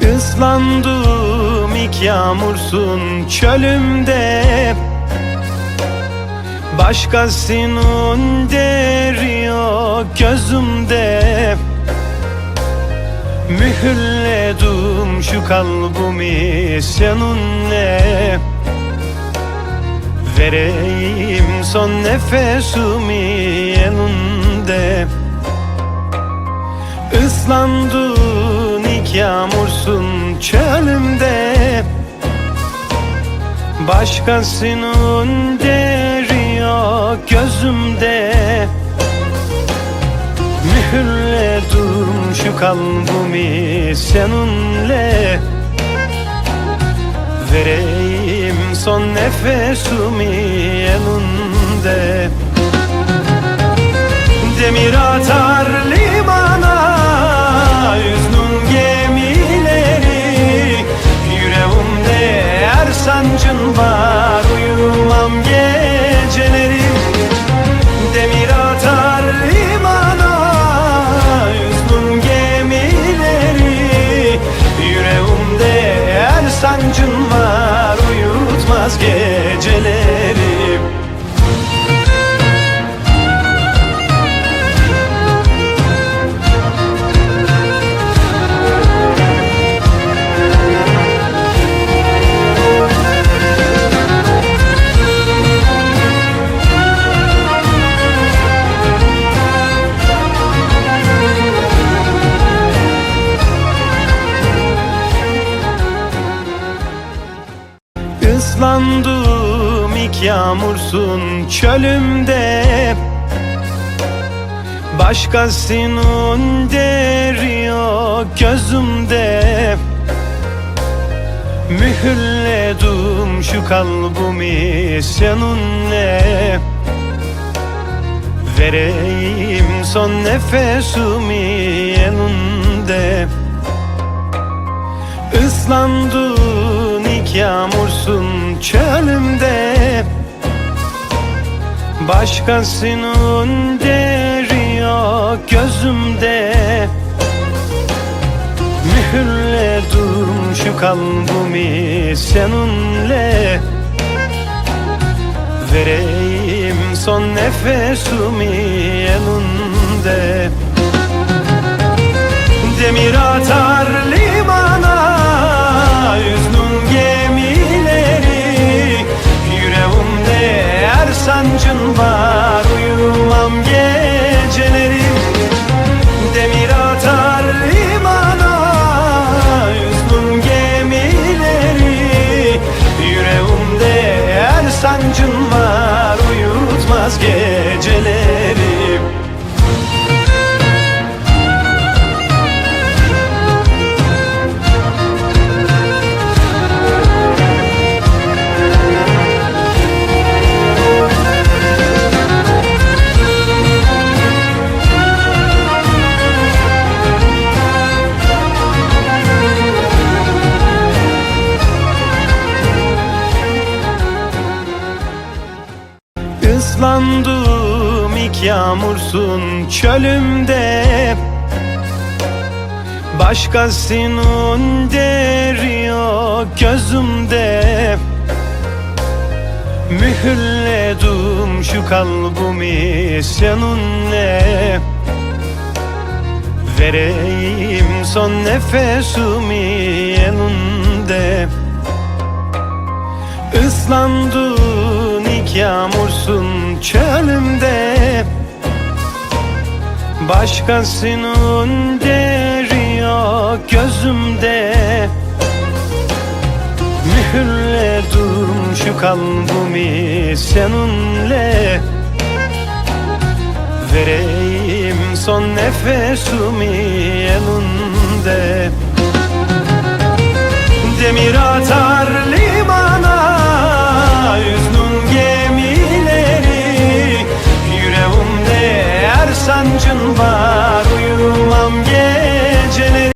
Islandım ilk yağmursun çölümde. Başkasının deri yok gözümde. Mühürledim şu kalbimi seninle. Vereyim son nefesimi elinde. Islandın ilk yağmursun çölümde. Başkasının deri yok gözümde. Mühürledim şu kalbimi seninle. Vereyim son nefesimi elinde sancın var Uyumam geceleri. Demir atar limana Yüznün gemileri. Yüreğimde her sancın var Uyutmaz geceleri Islandım ilk yağmursun çölümde. Başkasının deri yok gözümde. Mühürledim şu kalbimi seninle. Vereyim son nefesimi elinde. Islandın ilk yağmursun çölümde. Başkasının deri yok gözümde. Mühürledim şu kalbimi seninle. Vereyim son nefesimi elinde Uyutmaz Islandım ilk yağmursun çölümde. Başkasının deri yok gözümde. Mühürledim şu kalbimi seninle Vereyim son nefesimi elinde. Islandın ilk yağmursun çölümde. Başkasının deri yok gözümde. Mühürledim şu kalbimi seninle. Vereyim son nefesimi elinde. Demir atar sancın var.